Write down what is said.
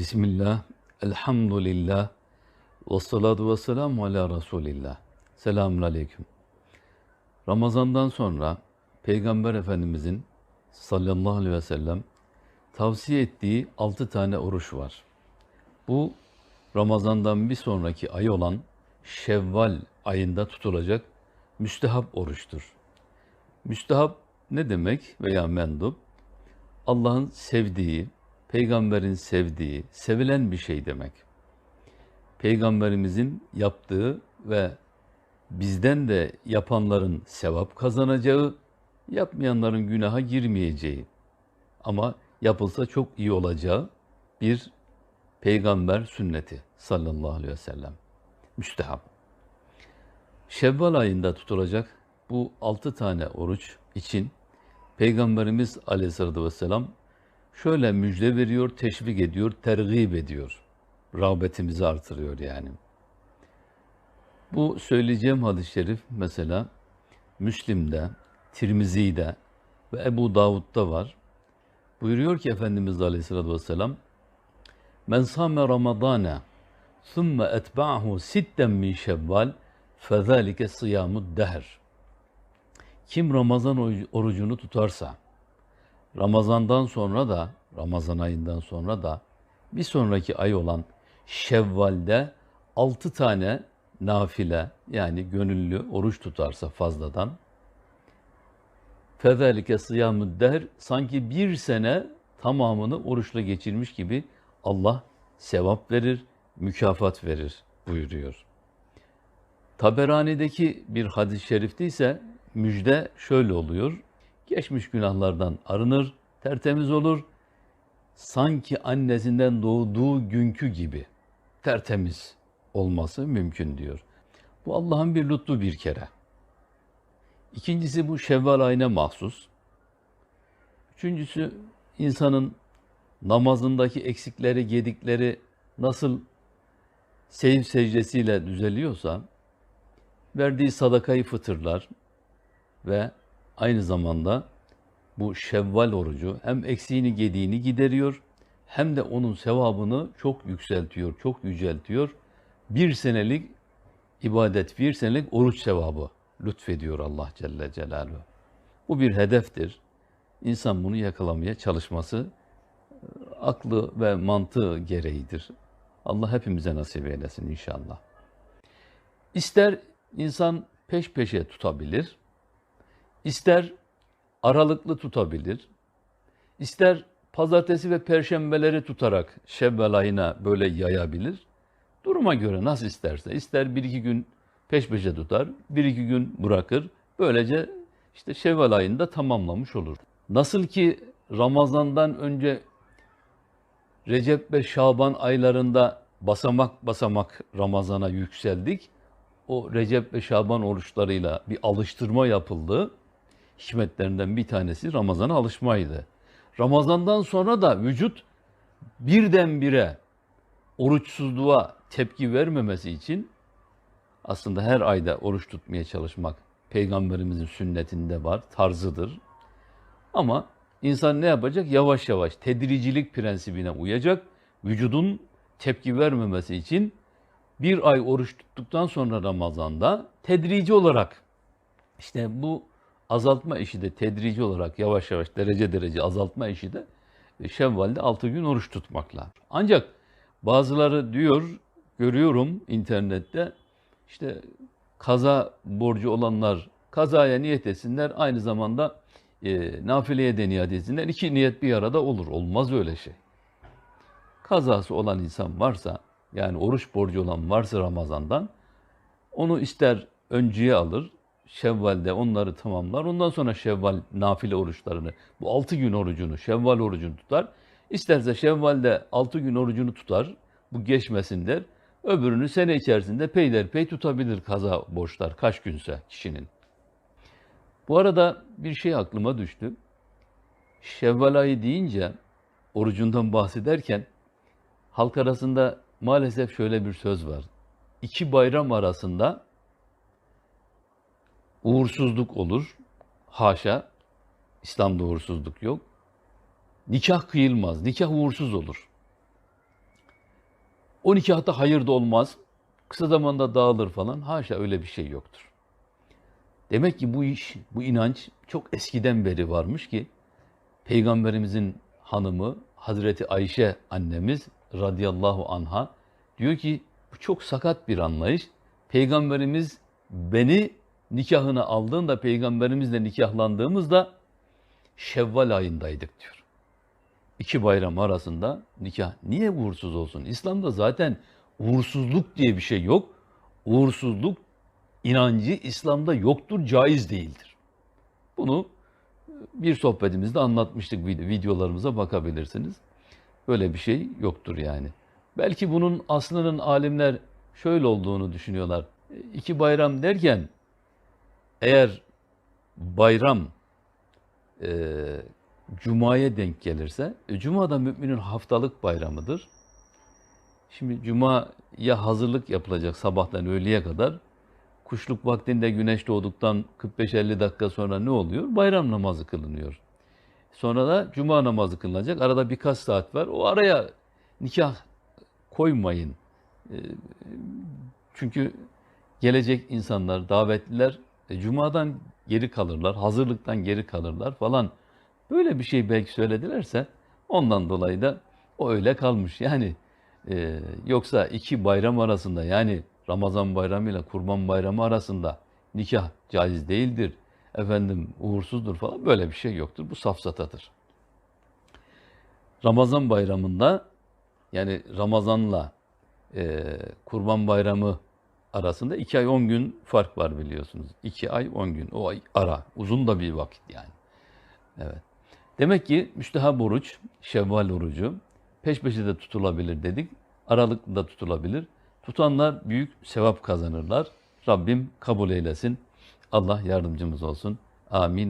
Bismillah, elhamdülillah, ve salatu ve selamu ala Resulillah. Selamun aleyküm. Ramazandan sonra Peygamber Efendimizin sallallahu aleyhi ve sellem tavsiye ettiği altı tane oruç var. Bu Ramazandan bir sonraki ay olan Şevval ayında tutulacak müstehap oruçtur. Müstehap ne demek veya mendup? Allah'ın sevdiği, peygamberin sevdiği, sevilen bir şey demek. Peygamberimizin yaptığı ve bizden de yapanların sevap kazanacağı, yapmayanların günaha girmeyeceği ama yapılsa çok iyi olacağı bir peygamber sünneti sallallahu aleyhi ve sellem. Müstehap. Şevval ayında tutulacak bu altı tane oruç için Peygamberimiz aleyhissalatü vesselam şöyle müjde veriyor, teşvik ediyor, tergib ediyor. Rağbetimizi artırıyor yani. Bu söyleyeceğim hadis-i şerif mesela Müslim'de, Tirmizi'de ve Ebu Davud'da var. Buyuruyor ki Efendimiz Aleyhisselatü Vesselam Men sâme ramadâne thumme etba'hu sitten min şevval fezâlike sıyâmud dehr Kim Ramazan orucunu tutarsa, Ramazandan sonra da, Ramazan ayından sonra da bir sonraki ay olan Şevval'de altı tane nafile yani gönüllü oruç tutarsa fazladan فَذَٰلِكَ صِيَامُ الدَّهْرِ Sanki bir sene tamamını oruçla geçirmiş gibi Allah sevap verir, mükafat verir buyuruyor. Taberani'deki bir hadis-i şerifte ise müjde şöyle oluyor. Geçmiş günahlardan arınır, tertemiz olur. Sanki annesinden doğduğu günkü gibi tertemiz olması mümkün diyor. Bu Allah'ın bir lütfu bir kere. İkincisi bu Şevval ayına mahsus. Üçüncüsü insanın namazındaki eksikleri, gedikleri nasıl seyif secdesiyle düzeliyorsa verdiği sadakayı fıtırlar ve aynı zamanda bu Şevval orucu hem eksiğini gediğini gideriyor hem de onun sevabını çok yükseltiyor, çok yüceltiyor. Bir senelik ibadet, bir senelik oruç sevabı lütfediyor Allah Celle Celaluhu. Bu bir hedeftir. İnsan bunu yakalamaya çalışması aklı ve mantığı gereğidir. Allah hepimize nasip eylesin inşallah. İster insan peş peşe tutabilir, ister aralıklı tutabilir, ister pazartesi ve perşembeleri tutarak Şevval ayına böyle yayabilir. Duruma göre nasıl isterse, ister bir iki gün peş peşe tutar, bir iki gün bırakır. Böylece işte Şevval ayında tamamlamış olur. Nasıl ki Ramazan'dan önce Recep ve Şaban aylarında basamak basamak Ramazan'a yükseldik. O Recep ve Şaban oruçlarıyla bir alıştırma yapıldı. Hikmetlerinden bir tanesi Ramazan'a alışmaydı. Ramazandan sonra da vücut birdenbire oruçsuzluğa tepki vermemesi için aslında her ayda oruç tutmaya çalışmak peygamberimizin sünnetinde var, tarzıdır. Ama insan ne yapacak? Yavaş yavaş tedricilik prensibine uyacak. Vücudun tepki vermemesi için bir ay oruç tuttuktan sonra Ramazan'da tedrici olarak işte bu azaltma işi de tedrici olarak yavaş yavaş derece derece azaltma işi de Şevval'de 6 gün oruç tutmakla. Ancak bazıları diyor, görüyorum internette işte kaza borcu olanlar kazaya niyet etsinler aynı zamanda e, nafileye de niyet etsinler. İki niyet bir arada olur. Olmaz öyle şey. Kazası olan insan varsa yani oruç borcu olan varsa Ramazan'dan onu ister önceye alır, Şevval'de onları tamamlar. Ondan sonra Şevval nafile oruçlarını, bu 6 gün orucunu, Şevval orucunu tutar. İsterse Şevval'de 6 gün orucunu tutar, bu geçmesin der. Öbürünü sene içerisinde peyderpey tutabilir kaza borçlar kaç günse kişinin. Bu arada bir şey aklıma düştü. Şevval ayı deyince orucundan bahsederken halk arasında maalesef şöyle bir söz var. İki bayram arasında uğursuzluk olur. Haşa. İslam'da uğursuzluk yok. Nikah kıyılmaz. Nikah uğursuz olur. O nikahta hayır da olmaz. Kısa zamanda dağılır falan. Haşa öyle bir şey yoktur. Demek ki bu iş, bu inanç çok eskiden beri varmış ki Peygamberimizin hanımı Hazreti Ayşe annemiz radıyallahu anha diyor ki bu çok sakat bir anlayış. Peygamberimiz beni nikahına aldığında peygamberimizle nikahlandığımızda Şevval ayındaydık diyor. İki bayram arasında nikah niye uğursuz olsun? İslam'da zaten uğursuzluk diye bir şey yok. Uğursuzluk inancı İslam'da yoktur, caiz değildir. Bunu bir sohbetimizde anlatmıştık, videolarımıza bakabilirsiniz. Böyle bir şey yoktur yani. Belki bunun aslının alimler şöyle olduğunu düşünüyorlar. İki bayram derken eğer bayram e, Cuma'ya denk gelirse, e, Cuma da müminin haftalık bayramıdır. Şimdi Cuma'ya hazırlık yapılacak sabahtan öğleye kadar. Kuşluk vaktinde güneş doğduktan 45-50 dakika sonra ne oluyor? Bayram namazı kılınıyor. Sonra da Cuma namazı kılınacak. Arada birkaç saat var. O araya nikah koymayın. E, çünkü gelecek insanlar, davetliler e, Cuma'dan geri kalırlar, hazırlıktan geri kalırlar falan. Böyle bir şey belki söyledilerse ondan dolayı da o öyle kalmış. Yani e, yoksa iki bayram arasında yani Ramazan bayramı ile Kurban bayramı arasında nikah caiz değildir. Efendim uğursuzdur falan böyle bir şey yoktur. Bu safsatadır. Ramazan bayramında yani Ramazan'la e, Kurban bayramı arasında iki ay on gün fark var biliyorsunuz. İki ay on gün. O ay ara. Uzun da bir vakit yani. Evet. Demek ki müstehab oruç, şevval orucu peş peşe de tutulabilir dedik. Aralıklı da tutulabilir. Tutanlar büyük sevap kazanırlar. Rabbim kabul eylesin. Allah yardımcımız olsun. Amin.